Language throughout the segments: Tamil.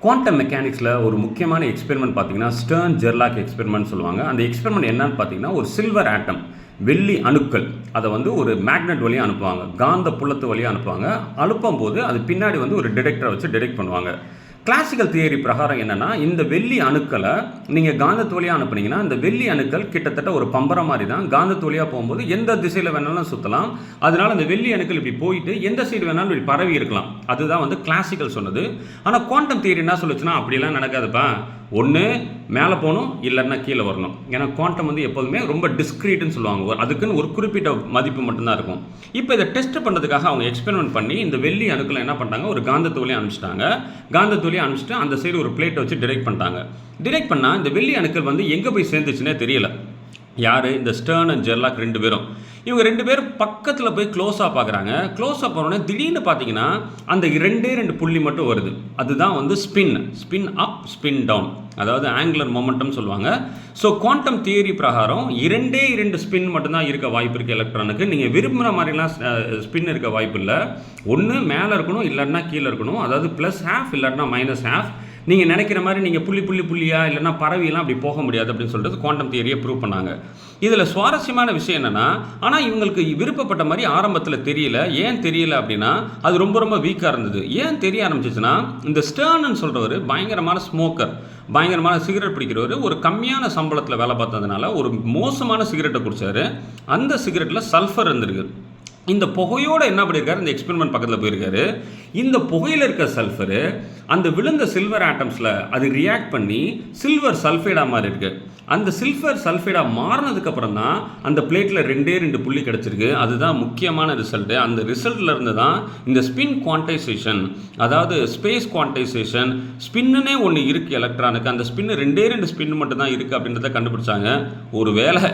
குவாண்டம் மெக்கானிக்ஸில் ஒரு முக்கியமான எக்ஸ்பெரிமெண்ட் பார்த்தீங்கன்னா ஸ்டர்ன் ஜெர்லாக் எக்ஸ்பெரிமெண்ட் சொல்லுவாங்க. அந்த எக்ஸ்பெரிமெண்ட் என்னன்னு பார்த்தீங்கன்னா ஒரு சில்வர் ஆட்டம் வெள்ளி அணுக்கள். அதை வந்து ஒரு மேக்னெட் வழியாக அனுப்புவாங்க. காந்த புலத்து வழியாக அனுப்புவாங்க. அனுப்பும் போது அது பின்னாடி வந்து ஒரு டிடெக்டரை வச்சு டிடெக்ட் பண்ணுவாங்க. கிளாசிக்கல் தியரி பிரகாரம் என்னன்னா இந்த வெள்ளி அணுக்களை நீங்கள் காந்த தோழியாக அனுப்புனீங்கன்னா இந்த வெள்ளி அணுக்கள் கிட்டத்தட்ட ஒரு பம்பரம் மாதிரி தான் காந்த வழியாக போகும்போது எந்த திசையில் வேணாலும் சுற்றலாம் அதனால் அந்த வெள்ளி அணுக்கள் இப்படி போயிட்டு எந்த சைடு வேணாலும் இப்படி பரவி இருக்கலாம். அதுதான் வந்து கிளாசிக்கல் சொன்னது. ஆனால் குவாண்டம் தியரி என்ன சொல்லுச்சுன்னா அப்படிலாம் நடக்காதுப்பா. ஒன்று மேலே போகணும் இல்லைன்னா கீழே வரணும். ஏன்னா குவாண்டம் வந்து எப்போதுமே ரொம்ப டிஸ்க்ரீட்னு சொல்லுவாங்க. ஒரு- அதுக்குன்னு ஒரு குறிப்பிட்ட மதிப்பு மட்டும்தான் இருக்கும். இப்போ இதை டெஸ்ட் பண்ணுறதுக்காக அவங்க எக்ஸ்பெரிமெண்ட் பண்ணி இந்த வெள்ளி அணுக்களை என்ன பண்ணிட்டாங்க? ஒரு காந்த வழியாக அனுப்பிச்சிட்டாங்க. காந்த வழியாக அனுப்பிச்சிட்டு அந்த சைடு ஒரு பிளேட்டை வச்சு டிரெக்ட் பண்ணிட்டாங்க. டிரெக்ட் பண்ணால் இந்த வெள்ளி அணுக்கள் வந்து எங்கே போய் சேர்ந்துச்சுன்னே தெரியல. யார்? இந்த ஸ்டர்ன் அண்ட் ஜெர்லாக் ரெண்டு பேரும். இவங்க ரெண்டு பேரும் பக்கத்தில் போய் க்ளோஸாக பார்க்குறாங்க க்ளோஸாக போனோடனே திடீர்னு பார்த்தீங்கன்னா அந்த ரெண்டே ரெண்டு புள்ளி மட்டும் வருது. அதுதான் வந்து spin spin up spin down அதாவது ஆங்குலர் மொமெண்டம் சொல்லுவாங்க. ஸோ குவாண்டம் தியரி பிரகாரம் இரண்டே இரண்டு ஸ்பின் மட்டும்தான் இருக்க வாய்ப்பு இருக்குது எலக்ட்ரானுக்கு நீங்கள் விரும்புகிற மாதிரிலாம் ஸ்பின் இருக்க வாய்ப்பு இல்லை. ஒன்று மேலே இருக்கணும் இல்லைன்னா கீழே இருக்கணும். அதாவது ப்ளஸ் ஹாஃப் இல்லைன்னா மைனஸ் ஹாஃப் நீங்கள் நினைக்கிற மாதிரி நீங்கள் புள்ளி புள்ளி புள்ளியா இல்லைன்னா பறவையெல்லாம் அப்படி போக முடியாது அப்படின்னு சொல்லிட்டு குவாண்டம் தியரியை ப்ரூவ் பண்ணாங்க. இதில் சுவாரஸ்யமான விஷயம் என்னென்னா ஆனால் இவங்களுக்கு விருப்பப்பட்ட மாதிரி ஆரம்பத்தில் தெரியல. ஏன் தெரியல அப்படின்னா அது ரொம்ப ரொம்ப வீக்காக இருந்தது. ஏன் தெரிய ஆரம்பிச்சிச்சுன்னா இந்த ஸ்டர்ன்னு சொல்கிறவர் பயங்கரமான ஸ்மோக்கர் பயங்கரமான சிகரெட் பிடிக்கிறவர் ஒரு கம்மியான சம்பளத்தில் வேலை பார்த்ததுனால ஒரு மோசமான சிகரெட்டை குடித்தாரு அந்த சிகரெட்டில் சல்ஃபர் இருந்திருக்கு. இந்த புகையோட என்ன பண்ணியிருக்காரு இந்த எக்ஸ்பெரிமெண்ட் பக்கத்தில் போயிருக்காரு. இந்த புகையில் இருக்க சல்ஃபரு அந்த விழுந்த சில்வர் ஆட்டம்ஸில் அது ரியாக்ட் பண்ணி சில்வர் சல்ஃபைடாக மாறி இருக்கு. அந்த சில்வர் சல்ஃபைடாக மாறினதுக்கப்புறம் தான் அந்த பிளேட்டில் ரெண்டே ரெண்டு புள்ளி கிடச்சிருக்கு. அதுதான் முக்கியமான ரிசல்ட்டு அந்த ரிசல்ட்டில் இருந்து தான் இந்த ஸ்பின் குவான்டைசேஷன் அதாவது ஸ்பேஸ் குவான்டைசேஷன் ஸ்பின்னுனே ஒன்று இருக்குது எலக்ட்ரானுக்கு அந்த ஸ்பின்னு ரெண்டே ரெண்டு ஸ்பின் மட்டும் தான் இருக்குது அப்படின்றத கண்டுபிடிச்சாங்க. ஒரு வேளை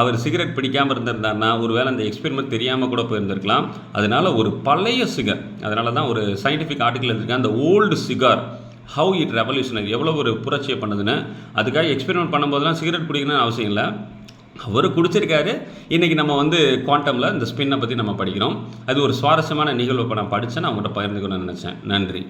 அவர் சிகரெட் பிடிக்காமல் இருந்திருந்தாருன்னா ஒருவேளை அந்த எக்ஸ்பெரிமெண்ட் தெரியாமல் கூட போய் இருந்திருக்கலாம். அதனால ஒரு பழைய சிகர் அதனால தான் ஒரு சயின்டிஃபிக் ஆர்டிக்கல் இருந்திருக்கேன் அந்த old cigar how it revolutionary எவ்வளோ ஒரு புரட்சியை பண்ணுதுன்னு. அதுக்காக எக்ஸ்பெரிமெண்ட் பண்ணும்போதெல்லாம் சிகரெட் குடிக்கணும்னு அவசியம் இல்லை. அவர் குடிச்சிருக்காரு. இன்றைக்கி நம்ம வந்து குவாண்டமில் இந்த ஸ்பின்னை பற்றி நம்ம படிக்கிறோம். அது ஒரு சுவாரஸ்யமான நிகழ்வு இப்போ நான் படித்தேன் நான் உங்கள்கிட்ட பகிர்ந்துக்கணும்னு நினச்சேன். நன்றி.